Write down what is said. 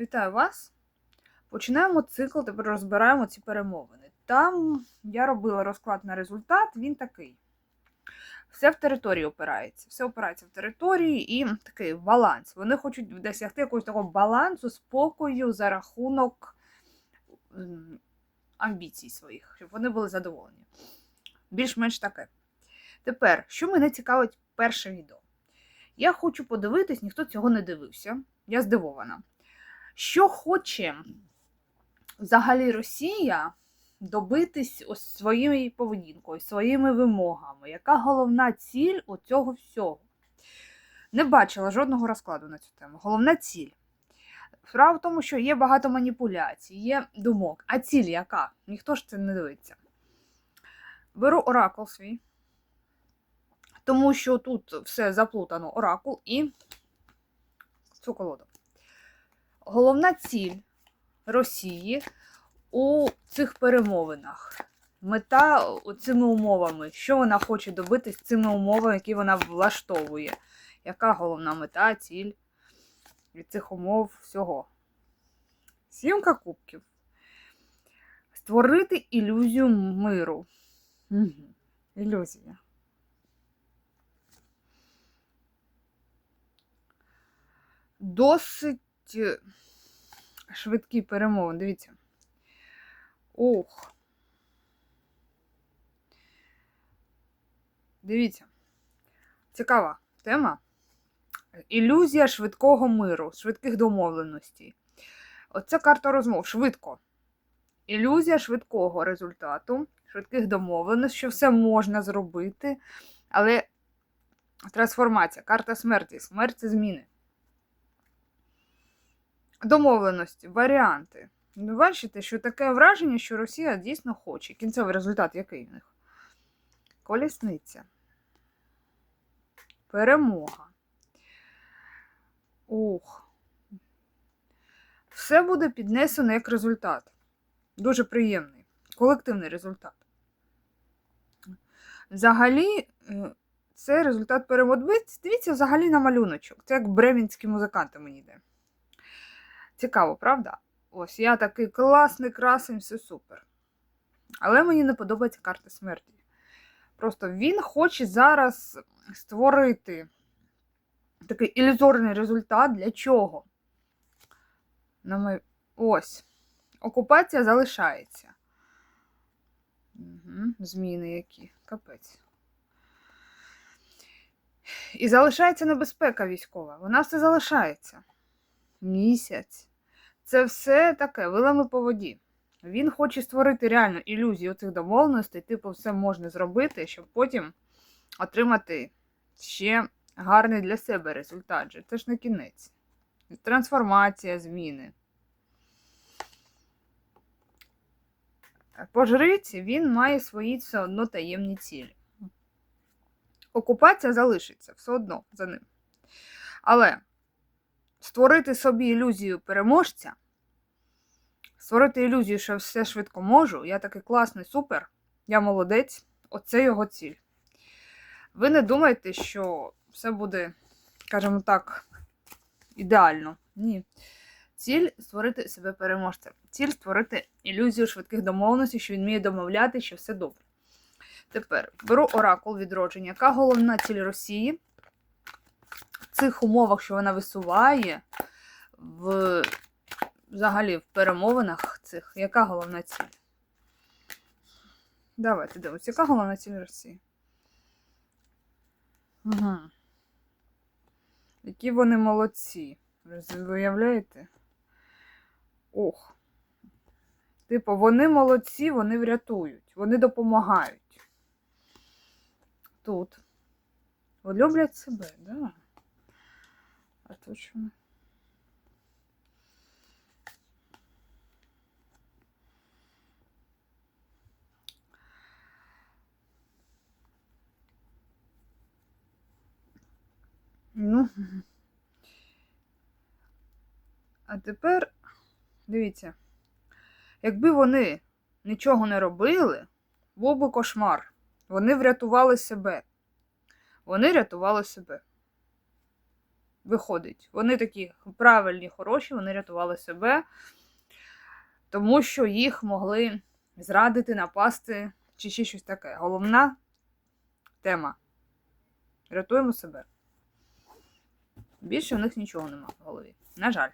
Вітаю вас! Починаємо цикл, тепер розбираємо ці перемовини. Там я робила розклад на результат, він такий. Все в території опирається. Все опирається в території і такий баланс. Вони хочуть досягти якогось такого балансу, спокою за рахунок амбіцій своїх, щоб вони були задоволені. Більш-менш таке. Тепер, що мене цікавить перше відео? Я хочу подивитись, ніхто цього не дивився. Я здивована. Що хоче взагалі Росія добитись ось своєю поведінкою, своїми вимогами? Яка головна ціль у цього всього? Не бачила жодного розкладу на цю тему. Головна ціль. Справа в тому, що є багато маніпуляцій, є думок. А ціль яка? Ніхто ж це не дивиться. Беру оракул свій, тому що тут все заплутано оракул і цю колоду. Головна ціль Росії у цих перемовинах. Мета цими умовами, що вона хоче добитись цими умовами, які вона влаштовує. Яка головна мета, ціль від цих умов всього? Сімка кубків. Створити ілюзію миру. Ілюзія. Досить е, швидкі перемовини. Дивіться. Ох. Дивіться. Цікава тема. Ілюзія швидкого миру, швидких домовленостей. Оце карта розмов. Швидко. Ілюзія швидкого результату, швидких домовленостей, що все можна зробити, але трансформація, карта смерті. Смерть зміни. Домовленості, варіанти. Ну, бачите, що таке враження, що Росія дійсно хоче. Кінцевий результат який в них? Колісниця. Перемога. Ух. Все буде піднесено як результат. Дуже приємний. Колективний результат. Взагалі, е, це результат перемоги. Дивіться взагалі на малюночок. Це як бремінські музиканти мені йде. Цікаво, правда? Ось я такий класний, красень, все супер. Але мені не подобається карта смерті. Просто він хоче зараз створити такий ілюзорний результат. Для чого? На май... Ось. Окупація залишається. Угу. Зміни які. Капець. І залишається небезпека військова. Вона все залишається. Місяць. Це все таке вилами по воді. Він хоче створити реальну ілюзію цих домовленостей, типу, все можна зробити, щоб потім отримати ще гарний для себе результат. Це ж не кінець. Трансформація, зміни. По він має свої все одно таємні цілі. Окупація залишиться все одно за ним. Але створити собі ілюзію переможця, створити ілюзію, що все швидко можу, я такий класний, супер, я молодець, оце його ціль. Ви не думайте, що все буде, скажімо так, ідеально. Ні. Ціль створити себе переможцем. Ціль створити ілюзію швидких домовленостей, що він вміє домовляти, що все добре. Тепер беру оракул відродження. Яка головна ціль Росії? Цих умовах, що вона висуває, в взагалі в перемовинах цих, яка головна ціль? Давайте дивимося, яка головна ціль Росії? Угу. Які вони молодці. Ви виявляєте? Ох. Типу, вони молодці, вони врятують, вони допомагають. Тут. Люблять себе, да? Що? Ну. А тепер, дивіться, якби вони нічого не робили, був би кошмар. Вони врятували себе. Вони рятували себе. Виходить, вони такі правильні, хороші, вони рятували себе, тому що їх могли зрадити, напасти чи ще щось таке. Головна тема. Рятуємо себе. Більше в них нічого нема в голові. На жаль.